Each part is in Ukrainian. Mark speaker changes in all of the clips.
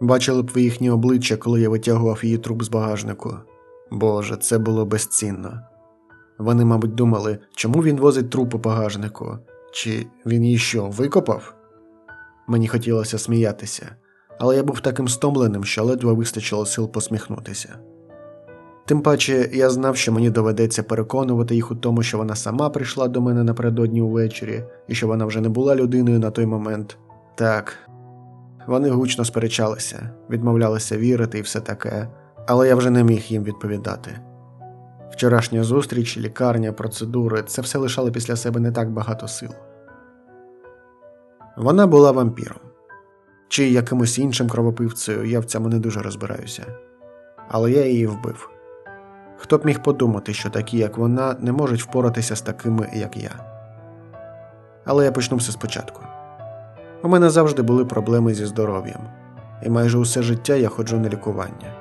Speaker 1: Бачили б ви їхні обличчя, коли я витягував її труп з багажнику. Боже, це було безцінно. Вони, мабуть, думали, чому він возить труп у багажнику, чи він її що, викопав? Мені хотілося сміятися, але я був таким стомленим, що ледве вистачило сил посміхнутися. Тим паче я знав, що мені доведеться переконувати їх у тому, що вона сама прийшла до мене напередодні увечері, і що вона вже не була людиною на той момент. Так, вони гучно сперечалися, відмовлялися вірити і все таке, але я вже не міг їм відповідати. Вчорашня зустріч, лікарня, процедури це все лишало після себе не так багато сил. Вона була вампіром чи якимось іншим кровопивцею, я в цьому не дуже розбираюся. Але я її вбив. Хто б міг подумати, що такі, як вона, не можуть впоратися з такими, як я. Але я почну все спочатку. У мене завжди були проблеми зі здоров'ям, і майже усе життя я ходжу на лікування.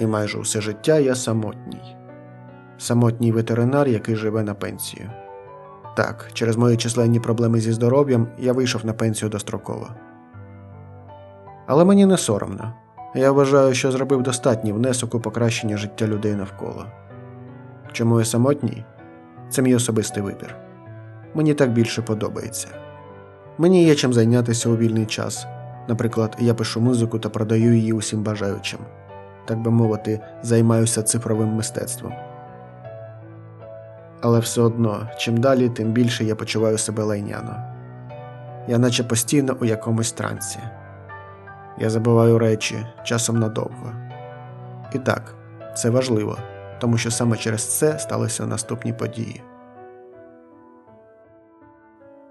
Speaker 1: І майже усе життя я самотній. Самотній ветеринар, який живе на пенсію. Так, через мої численні проблеми зі здоров'ям я вийшов на пенсію достроково. Але мені не соромно. Я вважаю, що зробив достатній внесок у покращення життя людей навколо. Чому я самотній? Це мій особистий вибір. Мені так більше подобається. Мені є чим зайнятися у вільний час. Наприклад, я пишу музику та продаю її усім бажаючим. Так би мовити, займаюся цифровим мистецтвом. Але все одно, чим далі, тим більше я почуваю себе лайняно. Я наче постійно у якомусь трансі. Я забуваю речі часом надовго. І так, це важливо, тому що саме через це сталися наступні події.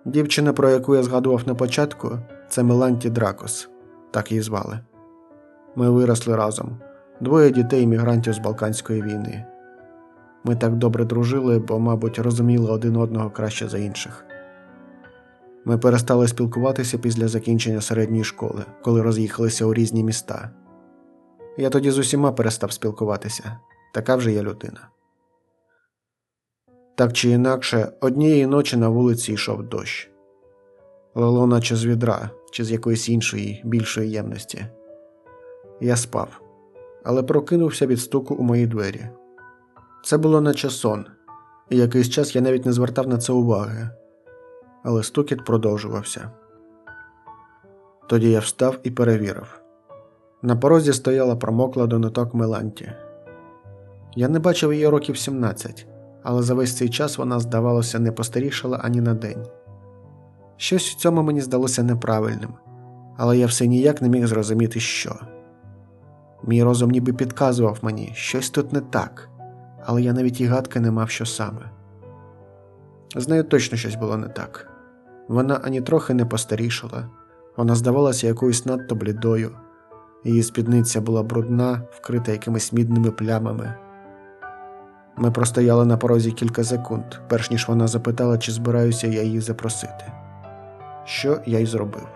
Speaker 1: Дівчина, про яку я згадував на початку, це Меланті Дракос, так її звали. Ми виросли разом, двоє дітей мігрантів з Балканської війни. Ми так добре дружили, бо, мабуть, розуміли один одного краще за інших. Ми перестали спілкуватися після закінчення середньої школи, коли роз'їхалися у різні міста. Я тоді з усіма перестав спілкуватися, така вже я людина. Так чи інакше, однієї ночі на вулиці йшов дощ. Лило наче з відра чи з якоїсь іншої, більшої ємності. Я спав, але прокинувся від стуку у мої двері. Це було наче сон, і якийсь час я навіть не звертав на це уваги але стукіт продовжувався. Тоді я встав і перевірив. На порозі стояла промокла до ноток Меланті. Я не бачив її років 17, але за весь цей час вона, здавалося, не постарішала ані на день. Щось в цьому мені здалося неправильним, але я все ніяк не міг зрозуміти, що. Мій розум ніби підказував мені, щось тут не так, але я навіть і гадки не мав, що саме. З нею точно щось було не так. Вона ані трохи не постарішала, вона здавалася якоюсь надто блідою, її спідниця була брудна, вкрита якимись мідними плямами. Ми простояли на порозі кілька секунд, перш ніж вона запитала, чи збираюся я її запросити. Що я й зробив.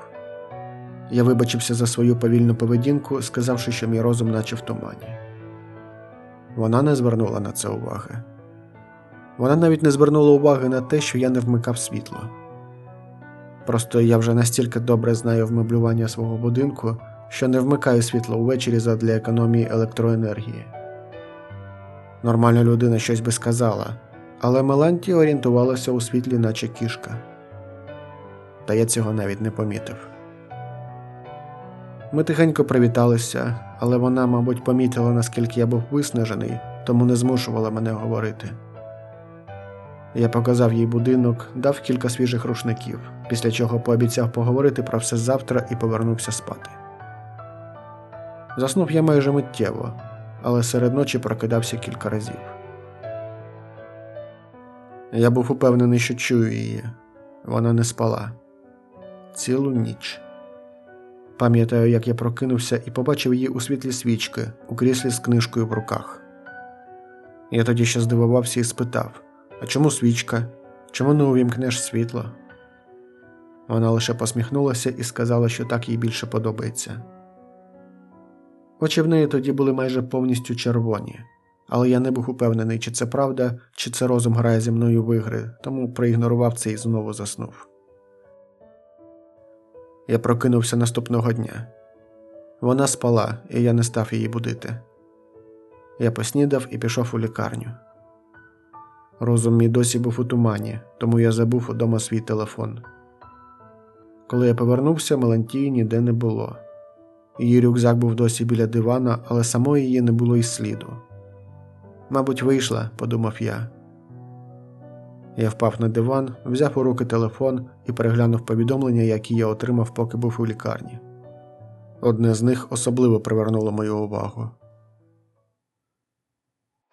Speaker 1: Я вибачився за свою повільну поведінку, сказавши, що мій розум наче в тумані. Вона не звернула на це уваги. Вона навіть не звернула уваги на те, що я не вмикав світло. Просто я вже настільки добре знаю вмеблювання свого будинку, що не вмикаю світло увечері задля економії електроенергії. Нормальна людина щось би сказала, але Меланті орієнтувалася у світлі, наче кішка. Та я цього навіть не помітив. Ми тихенько привіталися, але вона, мабуть, помітила, наскільки я був виснажений, тому не змушувала мене говорити. Я показав їй будинок, дав кілька свіжих рушників, після чого пообіцяв поговорити про все завтра і повернувся спати. Заснув я майже миттєво, але серед ночі прокидався кілька разів. Я був упевнений, що чую її. Вона не спала цілу ніч. Пам'ятаю, як я прокинувся і побачив її у світлі свічки у кріслі з книжкою в руках. Я тоді ще здивувався і спитав а чому свічка? Чому не увімкнеш світло? Вона лише посміхнулася і сказала, що так їй більше подобається. Очі в неї тоді були майже повністю червоні, але я не був упевнений, чи це правда, чи це розум грає зі мною в ігри, тому проігнорував це і знову заснув. Я прокинувся наступного дня. Вона спала, і я не став її будити. Я поснідав і пішов у лікарню. Розум мій досі був у тумані, тому я забув удома свій телефон. Коли я повернувся, Мелантії ніде не було. Її рюкзак був досі біля дивана, але самої її не було й сліду. Мабуть, вийшла, подумав я. Я впав на диван, взяв у руки телефон і переглянув повідомлення, які я отримав, поки був у лікарні. Одне з них особливо привернуло мою увагу.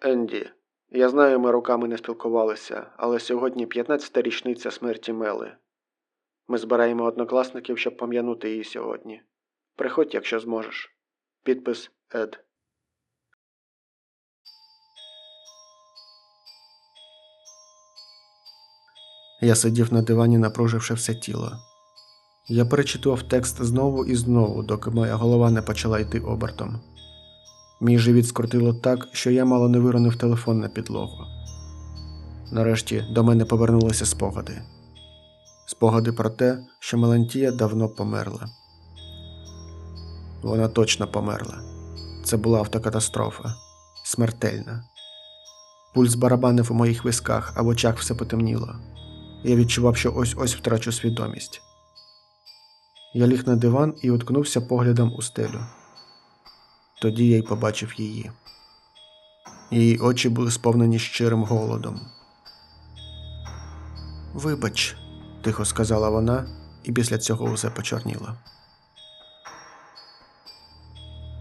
Speaker 1: Енді, я знаю, ми роками не спілкувалися, але сьогодні 15-та річниця смерті Мели. Ми збираємо однокласників, щоб пам'янути її сьогодні. Приходь, якщо зможеш. Підпис Ед. Я сидів на дивані, напруживши все тіло. Я перечитував текст знову і знову, доки моя голова не почала йти обертом. Мій живіт скрутило так, що я мало не виронив телефон на підлогу. Нарешті до мене повернулися спогади. Спогади про те, що Мелантія давно померла. Вона точно померла. Це була автокатастрофа. Смертельна. Пульс барабанив у моїх висках, а в очах все потемніло. Я відчував, що ось ось втрачу свідомість. Я ліг на диван і уткнувся поглядом у стелю. Тоді я й побачив її. Її очі були сповнені щирим голодом. Вибач, тихо сказала вона, і після цього усе почорніло.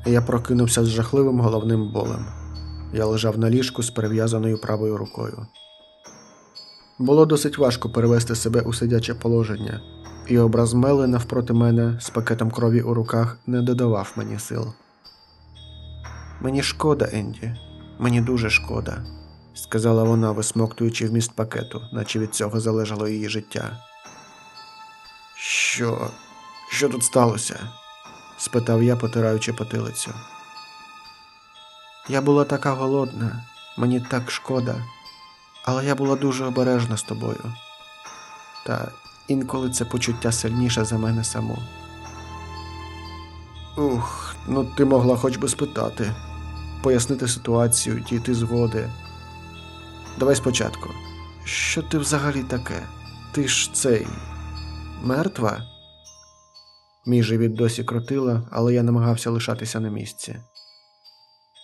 Speaker 1: Я прокинувся з жахливим головним болем. Я лежав на ліжку з перев'язаною правою рукою. Було досить важко перевести себе у сидяче положення, і образ Мели навпроти мене з пакетом крові у руках не додавав мені сил. Мені шкода, Енді, мені дуже шкода, сказала вона, висмоктуючи вміст пакету, наче від цього залежало її життя. Що? Що тут сталося? Спитав я, потираючи потилицю. Я була така голодна, мені так шкода, але я була дуже обережна з тобою. Та інколи це почуття сильніше за мене саму. Ух, ну ти могла хоч би спитати, пояснити ситуацію, дійти згоди. Давай спочатку. Що ти взагалі таке? Ти ж цей мертва? Мій живіт досі крутила, але я намагався лишатися на місці.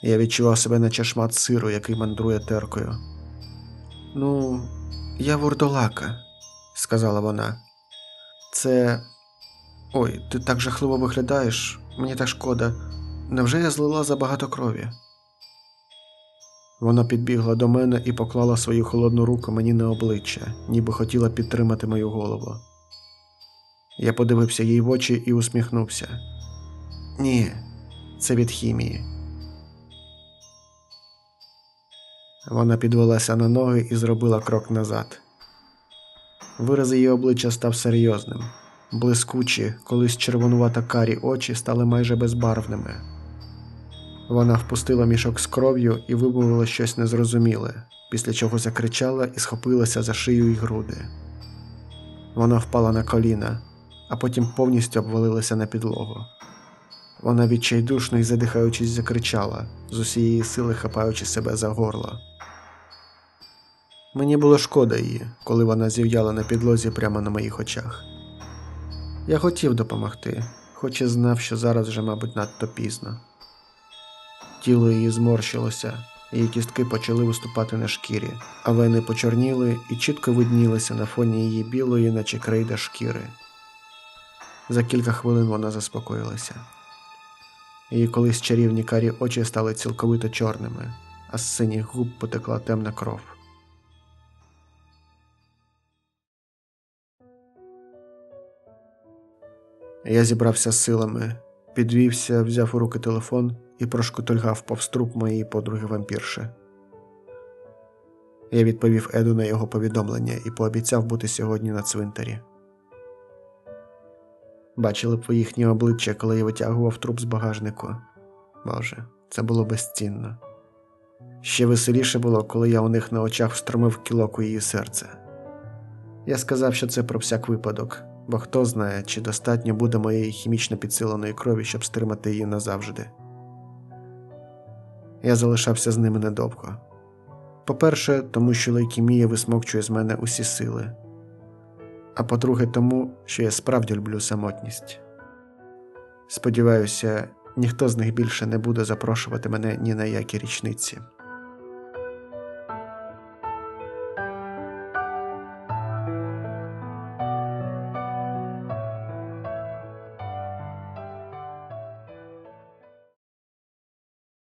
Speaker 1: Я відчував себе наче шмат сиру, який мандрує теркою. Ну, я вурдолака, сказала вона. Це. Ой, ти так жахливо виглядаєш, мені так шкода. Невже я злила забагато крові? Вона підбігла до мене і поклала свою холодну руку мені на обличчя, ніби хотіла підтримати мою голову. Я подивився їй в очі і усміхнувся. Ні, це від хімії. Вона підвелася на ноги і зробила крок назад. Вираз її обличчя став серйозним. Блискучі, колись червонувато карі очі стали майже безбарвними. Вона впустила мішок з кров'ю і вимовила щось незрозуміле, після чого закричала і схопилася за шию й груди. Вона впала на коліна, а потім повністю обвалилася на підлогу. Вона відчайдушно і задихаючись закричала, з усієї сили хапаючи себе за горло. Мені було шкода її, коли вона зів'яла на підлозі прямо на моїх очах. Я хотів допомогти, хоч і знав, що зараз вже, мабуть, надто пізно. Тіло її зморщилося, її кістки почали виступати на шкірі, а вени почорніли і чітко виднілися на фоні її білої, наче крейда шкіри. За кілька хвилин вона заспокоїлася. Її колись чарівні карі очі стали цілковито чорними, а з синіх губ потекла темна кров. Я зібрався з силами, підвівся, взяв у руки телефон і прошкотольгав повз труп моєї подруги вампірши. Я відповів Еду на його повідомлення і пообіцяв бути сьогодні на цвинтарі. Бачили б ви їхні обличчя, коли я витягував труп з багажнику. Боже, це було безцінно. Ще веселіше було, коли я у них на очах встромив кілок у її серце. Я сказав, що це про всяк випадок, бо хто знає, чи достатньо буде моєї хімічно підсиленої крові, щоб стримати її назавжди. Я залишався з ними недовго. По-перше, тому що лейкемія висмокчує з мене усі сили, а по-друге, тому, що я справді люблю самотність. Сподіваюся, ніхто з них більше не буде запрошувати мене ні на які річниці.